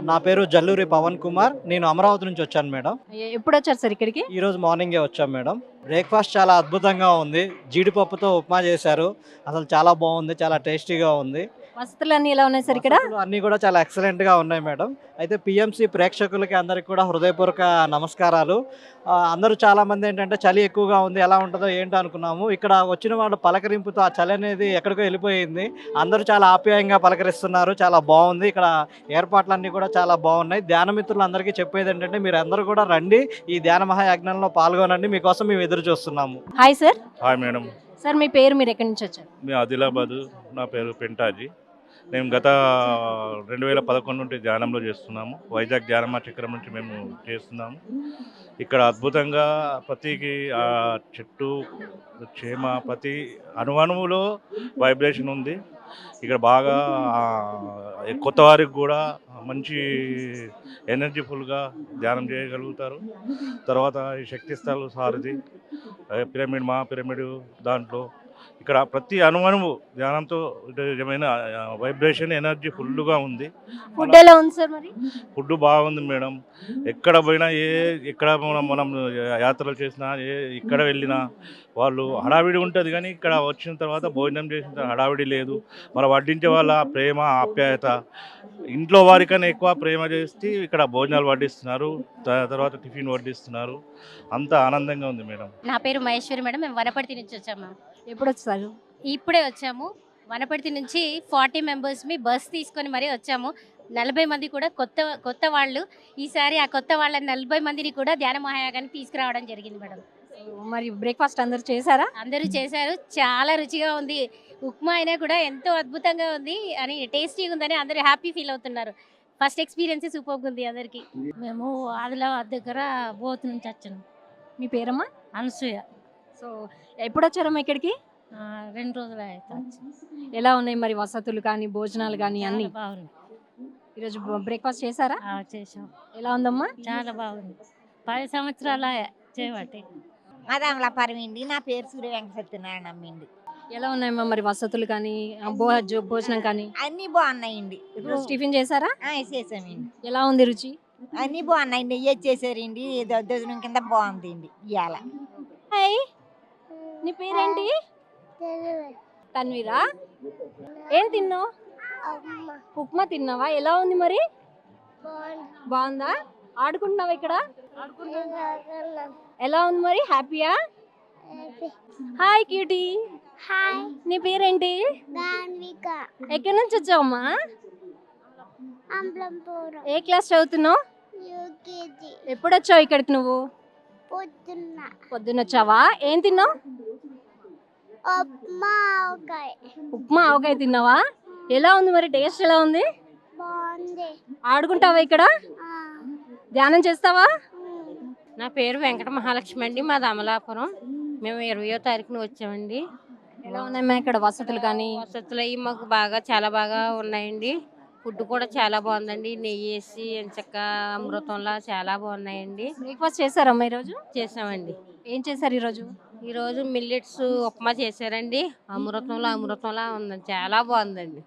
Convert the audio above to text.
నా పేరు జల్లూరి పవన్ కుమార్. నేను అమరావతి నుంచి వచ్చాను మేడం. ఎప్పుడు వచ్చారు సార్ ఇక్కడికి? ఈ రోజు మార్నింగే వచ్చాం మేడం. బ్రేక్ఫాస్ట్ చాలా అద్భుతంగా ఉంది. జీడిపప్పుతో ఉప్మా చేశారు. అసలు చాలా బాగుంది చాలా టేస్టీగా ఉంది. వసతులు అన్ని ఎలా ఉన్నాయి సార్ ఇక్కడ? అన్నీ కూడా చాలా ఎక్సలెంట్గా ఉన్నాయి మేడం. అయితే పిఎంసి ప్రేక్షకులకి అందరికి కూడా హృదయపూర్వక నమస్కారాలు. అందరూ చాలా మంది ఏంటంటే చలి ఎక్కువగా ఉంది ఎలా ఉంటుందో ఏంటో అనుకున్నాము. ఇక్కడ వచ్చిన వాళ్ళు పలకరింపుతో ఆ చలి అనేది ఎక్కడికో వెళ్ళిపోయింది. అందరూ చాలా ఆప్యాయంగా పలకరిస్తున్నారు చాలా బాగుంది. ఇక్కడ ఏర్పాట్లన్నీ కూడా చాలా బాగున్నాయి. ధ్యాన మిత్రులందరికీ చెప్పేది ఏంటంటే మీరు అందరూ కూడా రండి ఈ ధ్యాన మహాయజ్ఞంలో పాల్గొనండి. మీకోసం మేము ఎదురు చూస్తున్నాము. Hi sir. Hi madam. Sir మీ పేరు మీరు ఎక్కడి నుంచి వచ్చారు? మీ ఆదిలాబాద్ నా పేరు పెంటాజీ. మేము గత రెండు వేల పదకొండు నుండి ధ్యానంలో చేస్తున్నాము. వైజాగ్ ధ్యానమా చక్రం నుంచి మేము చేస్తున్నాము. ఇక్కడ అద్భుతంగా ప్రతికి ఆ చెట్టు క్షేమ ప్రతి అణువణువులో వైబ్రేషన్ ఉంది. ఇక్కడ బాగా కొత్త వారికి కూడా మంచి ఎనర్జీఫుల్గా ధ్యానం చేయగలుగుతారు. తర్వాత ఈ శక్తి స్థల సారథి పిరమిడ్ మా పిరమిడ్ దాంట్లో ఇక్కడ ప్రతి అణువణువు ధ్యానంతో నిజమైన వైబ్రేషన్ ఎనర్జీ ఫుల్గా ఉంది. ఫుడ్ ఎలా ఉంది సార్ మరి? ఫుడ్ బాగుంది మేడం. ఎక్కడ పోయినా ఏ ఎక్కడ మనం మనం యాత్రలు చేసినా ఏ ఇక్కడ వెళ్ళినా వాళ్ళు హడావిడి ఉంటుంది కానీ ఇక్కడ వచ్చిన తర్వాత భోజనం చేసిన తర్వాత హడావిడి లేదు. మన వడ్డించే వాళ్ళ ప్రేమ ఆప్యాయత ఇంట్లో వారికన్నా ఎక్కువ ప్రేమ చేసి ఇక్కడ భోజనాలు వడ్డిస్తున్నారు. తర్వాత టిఫిన్ వడ్డిస్తున్నారు. అంత ఆనందంగా ఉంది మేడం. నా పేరు మహేశ్వరి మేడం. మేము వనపర్తి నుంచి వచ్చాము ఎప్పుడు వచ్చారు? ఇప్పుడే వచ్చాము. వనపర్తి నుంచి ఫార్టీ మెంబర్స్మి బస్ తీసుకొని మరీ వచ్చాము. నలభై మంది కూడా కొత్త కొత్త వాళ్ళు. ఈసారి ఆ కొత్త వాళ్ళ నలభై మందిని కూడా ధ్యాన మహాయాగానికి తీసుకురావడం జరిగింది మేడం. మరి బ్రేక్ఫాస్ట్ అందరు చేశారా? అందరూ చేశారు. చాలా రుచిగా ఉంది. ఉప్మా అయినా కూడా ఎంతో అద్భుతంగా ఉంది అని టేస్టీగా ఉందని అందరూ హ్యాపీ ఫీల్ అవుతున్నారు. ఫస్ట్ ఎక్స్పీరియన్స్ సూపర్ ఉంది అందరికీ. మేము ఆదిలాబాద్ దగ్గర బోత్ నుంచి వచ్చాము మీ పేరమ్మా? అనసూయ. సో ఎప్పుడు వచ్చారమ్మా ఇక్కడికి? రెండు రోజులు అవుతుంది ఎలా ఉన్నాయి మరి వసతులు కానీ భోజనాలు కానీ అన్ని? బాగుంది ఈరోజు బ్రేక్ఫాస్ట్ చేశారా? ఆ, చేసాం ఎలా ఉందమ్మా? చాలా బాగుంది. పది సంవత్సరాల చేయబట్టి. మాదామల పరమిండి నా పేరు సూర్య వెంకట సత్యనారాయణ అమ్మిండి ఎలా ఉన్నాయమ్మా మరి వసతులు కానీ భోజనం కానీ? అన్ని బాగున్నాయండి. ఈరోజు టిఫిన్ చేశారా? ఆ, వేసేసామండి ఎలా ఉంది రుచి? అన్ని బాగున్నాయండి. నెయ్యి వచ్చేసారండి. దద్దోజనం కింద బాగుందండి. ఇవాళ హాయ్. నీ పేరేంటి? తన్వీరా? ఏం తిన్నావు? ఉప్మా తిన్నావా? ఎలా ఉంది మరి? బాగుందా? ఆడుకుంటున్నావా ఇక్కడ? ఎలా ఉంది మరి? హ్యాపీయా? Hi cutie. హాయ్. నీ పేరేంటి? ఎక్కడి నుంచి వచ్చావమ్మా? ఏ క్లాస్ చదువుతున్నావు? ఎప్పుడు వచ్చావు ఇక్కడికి నువ్వు? పొద్దున్న. పొద్దున్న వచ్చావా ఏం తిన్నావు? ఉప్మా ఆవకాయ. ఉప్మా ఆవకాయ తిన్నావా? ఎలా ఉంది మరి? టేస్ట్ ఎలా ఉంది? బాగుంది. ఆడుకుంటావా ఇక్కడ? ఆ, ధ్యానం చేస్తావా. నా పేరు వెంకట మహాలక్ష్మి అండి మాది అమలాపురం మేము ఇరవయో తారీఖున వచ్చామండి. ఎలా ఉన్నాయమ్మా ఇక్కడ వసతులు కానీ? వసతులు అవి మాకు బాగా చాలా బాగా ఉన్నాయండి. ఫుడ్ కూడా చాలా బాగుందండి. నెయ్యి వేసి ఎంచక్క అమృతంలా చాలా బాగున్నాయండి. బ్రేక్ఫాస్ట్ చేశారమ్మా ఈరోజు? చేసామండి. ఏం చేశారు ఈరోజు? ఈరోజు మిల్లెట్స్ ఉప్మా చేశారండి. అమృతంలో అమృతంలా ఉందండి చాలా బాగుందండి.